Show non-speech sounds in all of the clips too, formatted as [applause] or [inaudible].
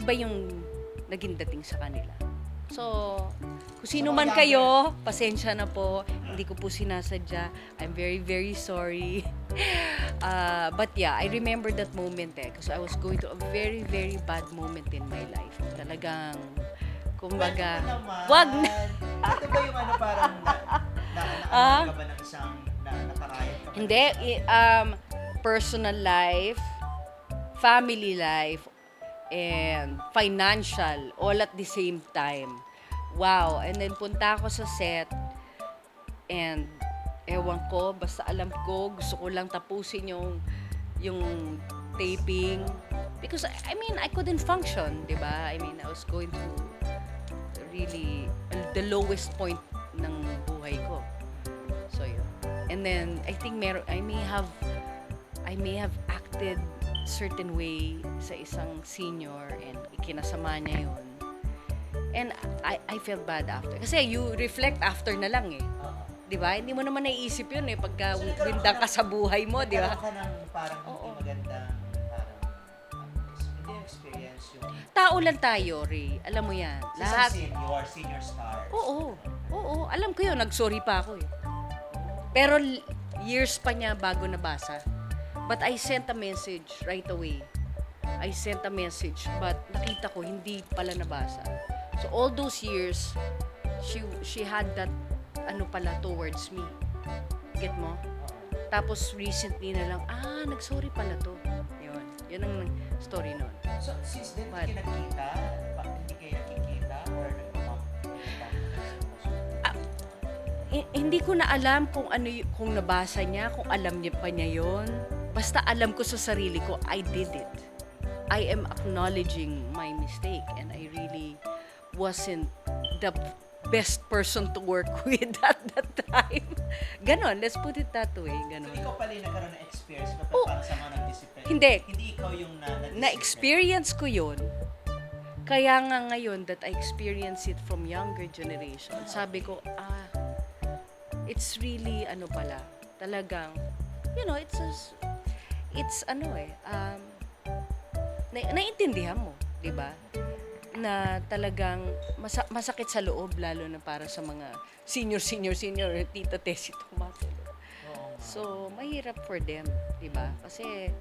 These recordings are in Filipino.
iba yung naging dating sa kanila. So, kung sino man kayo, pasensya na po. Hindi ko po sinasadya. I'm very, very sorry. Uh, [laughs] but yeah, I remember that moment eh. Because I was going through a very, very bad moment in my life. Talagang, kumbaga, wag na. Ito ba yung ano parang na, na, [laughs] na, Ah? ka ba ng isang na, nakarayat ka ba? Hindi, um, personal life, family life, and financial all at the same time. Wow. And then punta ako sa set and ewan ko, basta alam ko, gusto ko lang tapusin yung yung taping because I mean, I couldn't function, 'di ba? I mean, I was going through really the lowest point ng buhay ko. So yun. And then I think meron I may have I may have acted certain way sa isang senior and ikinasama niya yun. And I, I felt bad after. Kasi you reflect after na lang eh. Di ba? Hindi mo naman naiisip yun eh pagka So, windang ka sa buhay mo, di ba? Ka ng parang Oo. hindi magandang parang ano, hindi yung experience yung Tao lang tayo, Ray. Alam mo yan. sa Lahat. scene, you are senior stars. Oo. Oo. Alam ko yun. Nag-sorry pa ako eh. Pero l- years pa niya bago nabasa. But I sent a message right away. I sent a message but nakita ko hindi pala nabasa. So all those years, she she had that ano pala towards me. Get mo? Tapos recently na lang, ah, nag-sorry pala to. Yun. Yun ang story nun. So, since then, But- hindi nakita, hindi kayo nakikita, or? I- hindi ko na alam kung ano kung nabasa niya, kung alam niya pa niya yon. Basta alam ko sa sarili ko, I did it. I am acknowledging my mistake and I really wasn't the best person to work [laughs] with at that time. Ganon, let's put it that way. So, Ganon. ikaw pala yung nagkaroon ng experience ba Oh. para sa mga nag-discipline? Hindi. Hindi ikaw yung na, na Na-experience ko yon. Kaya nga ngayon that I experience it from younger generation, sabi ko, ah, it's really ano pala, talagang, you know, it's a- it's ano eh, um, na, naiintindihan mo, di ba? Na talagang masa- masakit sa loob, lalo na para sa mga senior, senior, senior, tita Tessie Tomato. So, mahirap for them, 'di ba? Kasi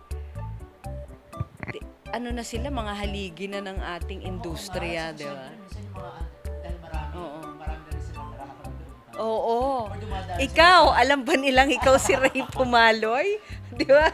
di- ano na sila mga haligi na ng ating industriya, 'di ba? Oo. Oo. Ikaw, alam ba nilang ikaw si Ray [laughs] Pumaloy? 'Di ba?